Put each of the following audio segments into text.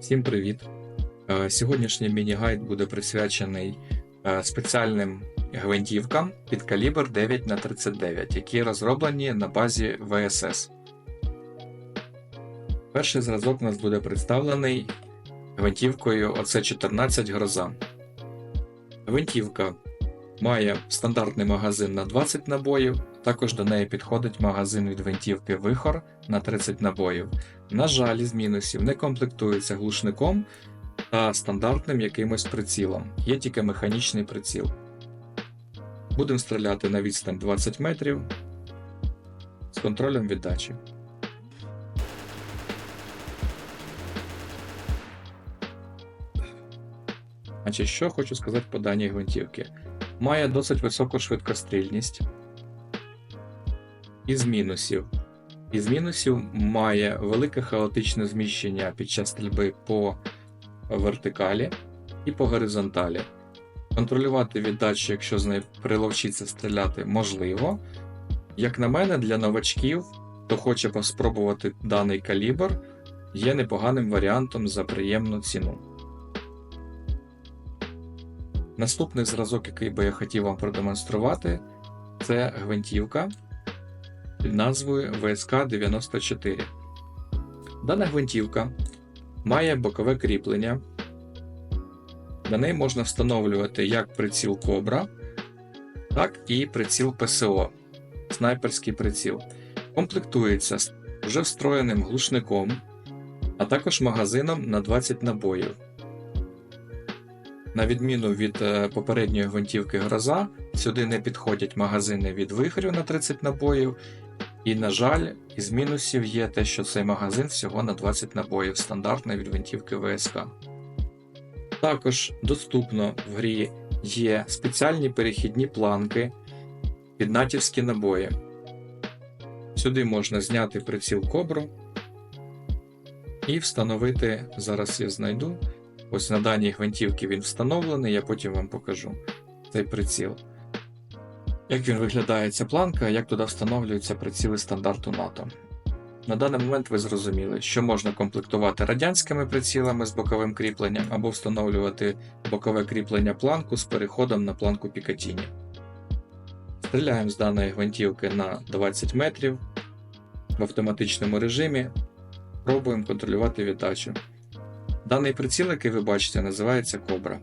Всім привіт! Е, Сьогоднішній міні-гайд буде присвячений е, спеціальним гвинтівкам під калібр 9х39, які розроблені на базі ВСС. Перший зразок у нас буде представлений гвинтівкою ОЦ14 Гроза. Гвинтівка має стандартний магазин на 20 набоїв, також до неї підходить магазин від гвинтівки Вихор на 30 набоїв. На жаль, із мінусів не комплектується глушником та стандартним якимось прицілом. Є тільки механічний приціл. Будемо стріляти на відстань 20 метрів з контролем віддачі. Значить, що хочу сказати по даній гвинтівці. Має досить високу швидкострільність. Із мінусів. Із мінусів має велике хаотичне зміщення під час стрільби по вертикалі і по горизонталі. Контролювати віддачу, якщо з нею приловчиться стріляти, можливо. Як на мене, для новачків, хто хоче спробувати даний калібр, є непоганим варіантом за приємну ціну. Наступний зразок, який би я хотів вам продемонструвати, це гвинтівка під назвою ВСК-94. Дана гвинтівка має бокове кріплення. На неї можна встановлювати як приціл Кобра, так і приціл ПСО, снайперський приціл. Комплектується з вже встроєним глушником, а також магазином на 20 набоїв. На відміну від е, попередньої гвинтівки Гроза, сюди не підходять магазини від вихрю на 30 набоїв. І, на жаль, із мінусів є те, що цей магазин всього на 20 набоїв стандартний від гвинтівки ВСК. Також доступно в грі є спеціальні перехідні планки під натівські набої. Сюди можна зняти приціл кобру і встановити, зараз я знайду. Ось на даній гвинтівці він встановлений, я потім вам покажу цей приціл. Як він виглядає ця планка, як туди встановлюються приціли стандарту НАТО. На даний момент ви зрозуміли, що можна комплектувати радянськими прицілами з боковим кріпленням або встановлювати бокове кріплення планку з переходом на планку Пікатіні. Стріляємо з даної гвинтівки на 20 метрів в автоматичному режимі. Пробуємо контролювати віддачу. Даний приціл, який ви бачите, називається Кобра.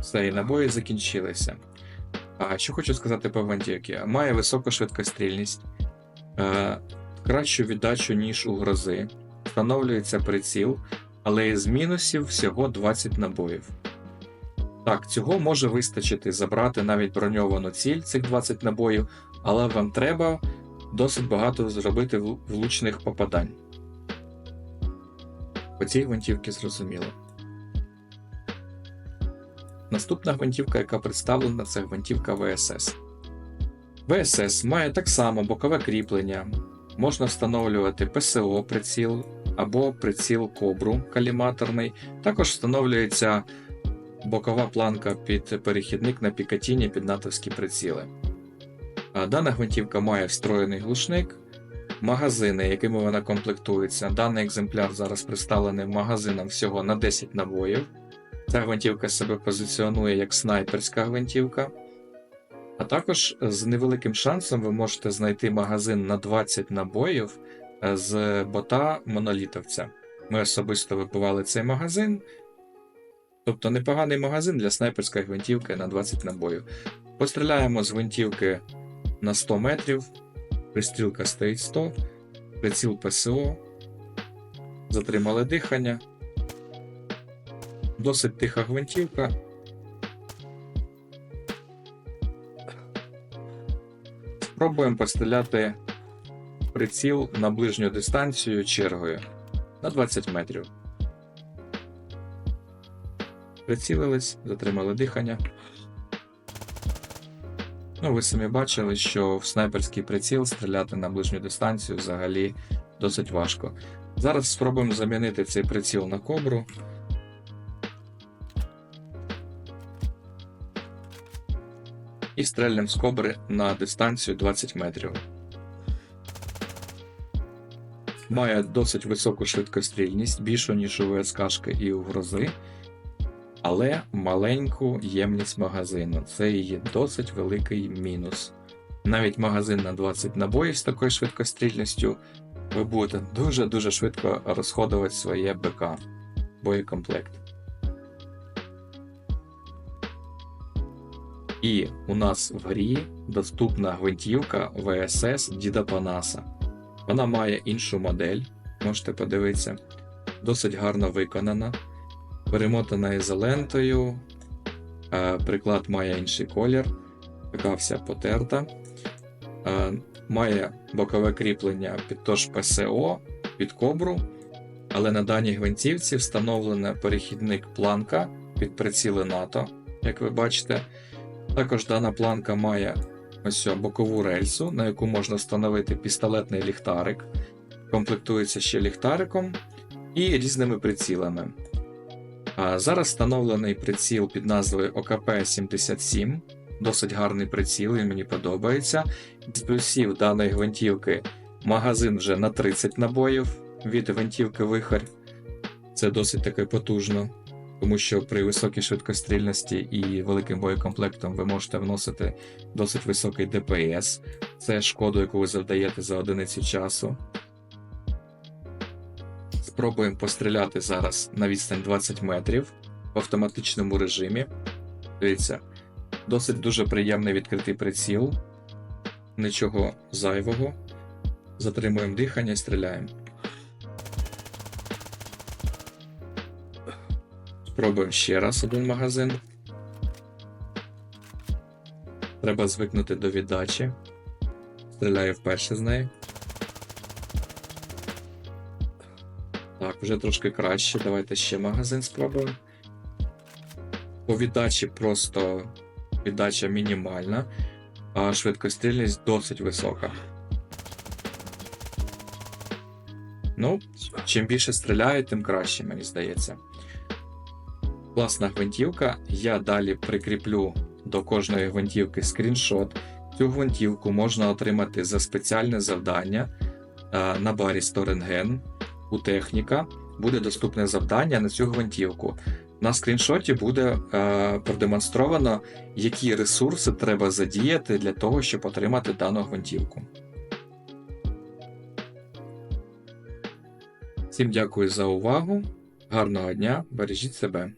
Все, і набої закінчилися. А що хочу сказати по гвинтівці. Має високу швидкострільність, е, кращу віддачу, ніж у грози. Встановлюється приціл, але із мінусів всього 20 набоїв. Так, цього може вистачити забрати навіть броньовану ціль цих 20 набоїв, але вам треба досить багато зробити влучних попадань. По цій гвинтівці зрозуміло. Наступна гвинтівка, яка представлена, це гвинтівка ВСС. ВСС має так само бокове кріплення, можна встановлювати ПСО приціл або приціл кобру каліматорний. Також встановлюється бокова планка під перехідник на пікатіні під натовські приціли. Дана гвинтівка має встроєний глушник, магазини, якими вона комплектується. Даний екземпляр зараз представлений магазином всього на 10 набоїв. Ця гвинтівка себе позиціонує як снайперська гвинтівка. А також з невеликим шансом ви можете знайти магазин на 20 набоїв е, з бота монолітовця. Ми особисто вибивали цей магазин. Тобто непоганий магазин для снайперської гвинтівки на 20 набоїв. Постріляємо з гвинтівки на 100 метрів, пристрілка стоїть 100, приціл ПСО, затримали дихання. Досить тиха гвинтівка. Спробуємо постріляти приціл на ближню дистанцію чергою на 20 метрів. Прицілились, затримали дихання. Ну, ви самі бачили, що в снайперський приціл стріляти на ближню дистанцію взагалі досить важко. Зараз спробуємо замінити цей приціл на кобру. І стрельнемо з кобри на дистанцію 20 метрів. Має досить високу швидкострільність, більшу, ніж у ВСКшки і у грози, але маленьку ємність магазину. Це її досить великий мінус. Навіть магазин на 20 набоїв з такою швидкострільністю ви будете дуже-дуже швидко розходувати своє БК, боєкомплект. І у нас в грі доступна гвинтівка VSS Діда Панаса. Вона має іншу модель, можете подивитися. Досить гарно виконана. Перемотана ізолентою. Е, Приклад має інший колір. Така вся потерта. Е, Має бокове кріплення під тож ПСО, під кобру. Але на даній гвинтівці встановлений перехідник планка під приціли НАТО, як ви бачите. Також дана планка має ось бокову рельсу, на яку можна встановити пістолетний ліхтарик. Комплектується ще ліхтариком і різними прицілами. Зараз встановлений приціл під назвою ОКП-77. Досить гарний приціл, він мені подобається. З плюсів даної гвинтівки магазин вже на 30 набоїв від гвинтівки Вихар. Це досить таки потужно тому що при високій швидкострільності і великим боєкомплектом ви можете вносити досить високий ДПС. Це шкоду, яку ви завдаєте за одиницю часу. Спробуємо постріляти зараз на відстань 20 метрів в автоматичному режимі. Дивіться, досить дуже приємний відкритий приціл, нічого зайвого. Затримуємо дихання і стріляємо. Спробуємо ще раз один магазин. Треба звикнути до віддачі. Стріляю вперше з неї. Так, вже трошки краще. Давайте ще магазин спробуємо. По віддачі просто віддача мінімальна, а швидкострільність досить висока. Ну, чим більше стріляю, тим краще, мені здається. Класна гвинтівка. Я далі прикріплю до кожної гвинтівки скріншот. Цю гвинтівку можна отримати за спеціальне завдання е, на барі Сторенген у техніка. Буде доступне завдання на цю гвинтівку. На скріншоті буде е, продемонстровано, які ресурси треба задіяти для того, щоб отримати дану гвинтівку. Всім дякую за увагу. Гарного дня, бережіть себе.